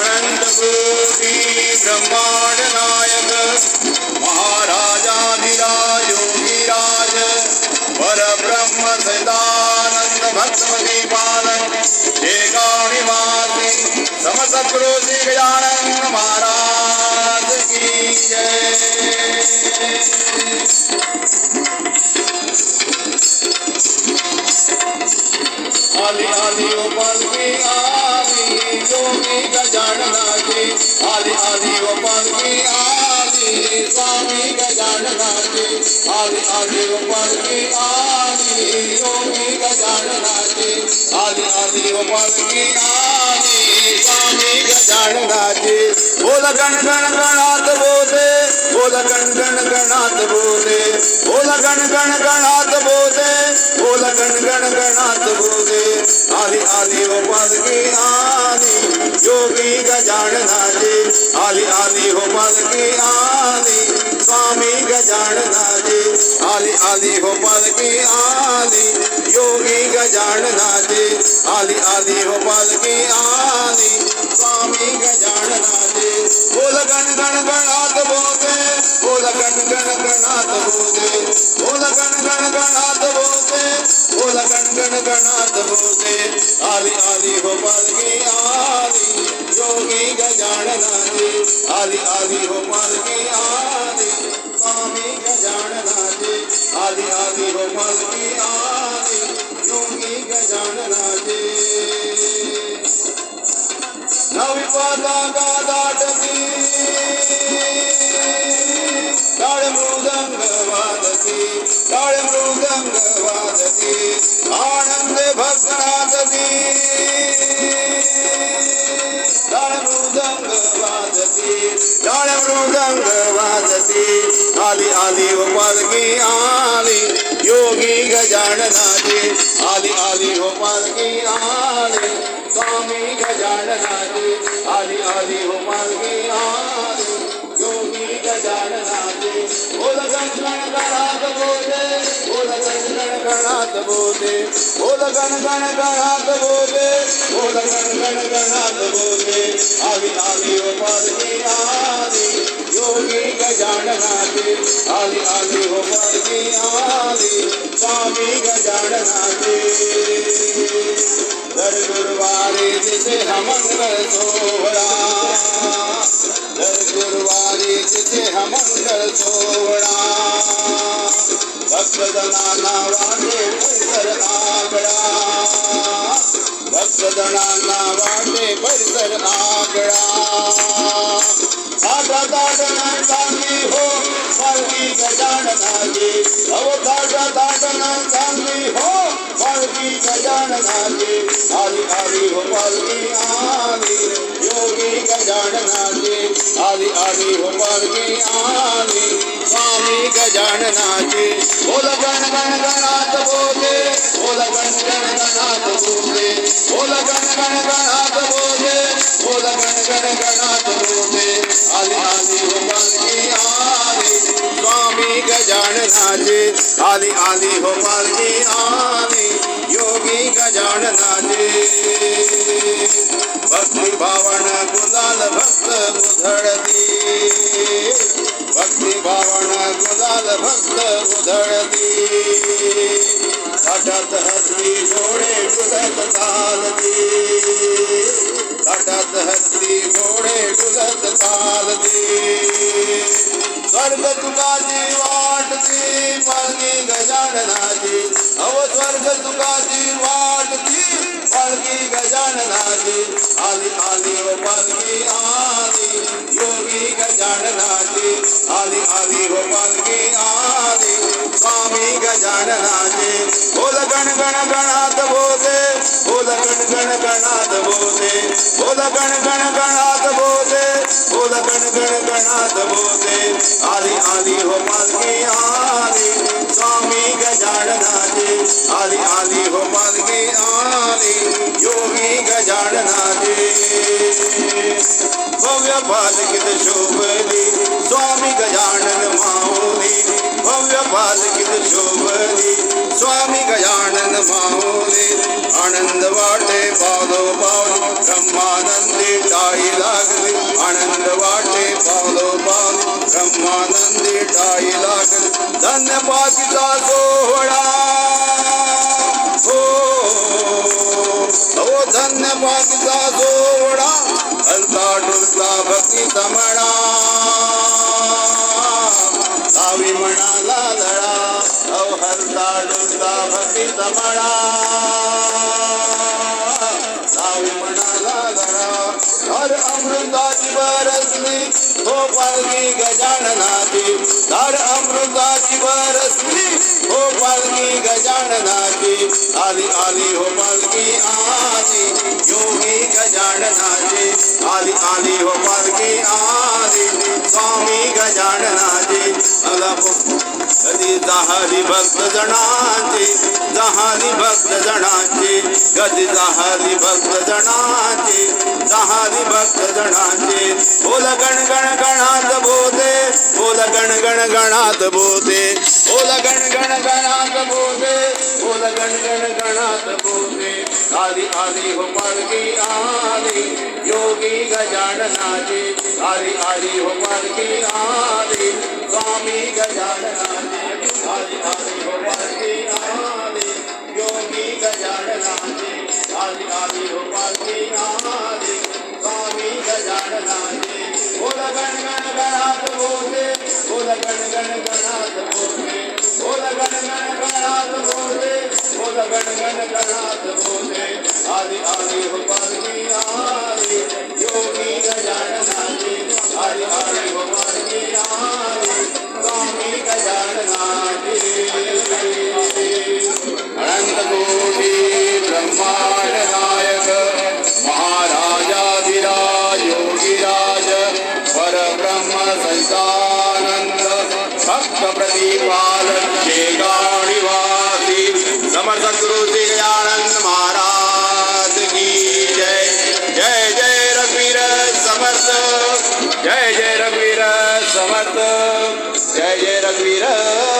अनंत कोटि ब्रह्मांड नायक पर ब्रह्म सदानंद भक्त पालन ओ पालकी आली योगी गजानना आली आली ओ पालकी आली, स्वामी गजानना जी आली आली ओ पालकी आली योगी गजानना आली आली ओ पालकी आली, स्वामी गजानना जी बोल गण गण, गणात बोले, बोल गण गण, गणात बोले। बोल गण गण, गणात बोले, बोल गण गण, गणात बोले। आदि आदि हो पद की आदि योगी गजानना जी। आदि आदि हो पद की आदि स्वामी गजानना जी। आदि आदि हो पद की आदि योगी गजानना जी। आदि आदि हो पद की आदि स्वामी गजानना जी। बोल गण गण, गणात बोले बोल गण गण, गणात बोले बोल गण गण, गणात बोले बोल गण गण, गणात बोले आदि आदि हो पद की आदि योगी गजानना जी आदि हो पद की आदि स्वामी गजानना जी आदि हो पद की आदि योगी गजानना जी नवी पादा का दाटती काळ मृदंग वादती काळ मृदंग वादती वादती आली आली हो पालकी आली, योगी गजाननाची आली आली हो पालकी आली, स्वामी गजाननाची आली आली हो पालकी आली, योगी गजाननाची बोल गण गणात बोले बोल गण गणात बोले बोल गण गण गणात बोले, बोल गण गण गणात बोले आली आली हो पालकी आली, योगी गजाननाची आली आली हो पालकी आली, स्वामी गजाननाची. दर गुरुवारी तिथे हमंगल सोहळा. दर गुरुवारी तिथे हमंगल सोहळा. भक्तजनांना वाटे परिसर आगळा. भक्तजनांना वाटे परिसर आगळा. साठा दाटना चांगली हो, पालखी गजाननाची. अहो साठा दाटना चांगली हो, पालखी गजाननाची. आली आली हो पालखी, आली. योगी गजाननाची आदि आली हो पालखी आली। स्वामी गजाननाची बोल गण गण, गणात बोले। बोल गण गण, गणात बोले। बोल गण गण, गणात बोले। बोल गण गण, गणात बोले। आदि आली हो पालखी आली। स्वामी गजाननाचे आदि आली हो पालखी आली। योगी गजाननाचे भक्ती भावना गुलाल भक्त उधळती. भक्ती भावना गुलाल भक्त उधळती. ताटात हसली डोळे डुलत चालती. हटत हस्ती घोडे डुलत चालती स्वर्ग तुकाची वाटती पालखी गजाननाची. अव स्वर्ग तुकाची वाटती पालखी गजाननाची. आली आली व पालखी आली योगी गजाननाची. आली आली व पालखी आली स्वामी गजाननाची. बोल गण गण गणात बोले गण गण, गणात बोले बोल, गण गण, गणात बोले बोल, गण गण, गणात बोले आली आली हो पालखी आली. स्वामी गजाननाची. आली आली हो पालखी आली. योगी गजाननाची. भव्य पालकित शोभली. स्वामी गजानन माऊली. भव्य पालकित शोभली. स्वामी गजानन माऊली आनंद वाटे पावलो पावली ब्रह्मा ब्रह्मानंदी टाई लागली आनंद वाटे पावलो पावलो, ब्रह्मानंदी टाई लागली। धन्य पातीचा सोहळा। हो हो धन्य पातीचा सोहळा। हलता डुलता भक्ती तमणा सावी म्हणाला लळा डुलता भक्ती तमणा सावी म्हणाला लळा हर अमृताची बरसली हो पालगी गजाननाची हर अमृताची आली आली हो पालगी आली योगी गजाननाची आली आली हो पालगी आली। स्वामी गजाननाचे मला कधी जाहारी भक्त जणांची जाहारी भक्त जणांची कधी जाहारी भक्त जणांची जाहारी भक्त जणांची बोल गण गण गणात बोते बोल गण गण गणात बोते बोल गण गण गणात बोते बोल, गण गण, गणात बोते आली आली हो पालकी आली. योगी गजाननाची. आली आली हो पालकी आली. स्वामी गजाननाची. आली आली हो पालकी आली. योगी आली आली हो पालकी आली. स्वामी गजाननाची. बोल, गण गण, गणात बोले बोल, गण गण, गणात बोल, गण गण बोले बोल जय रघुवीर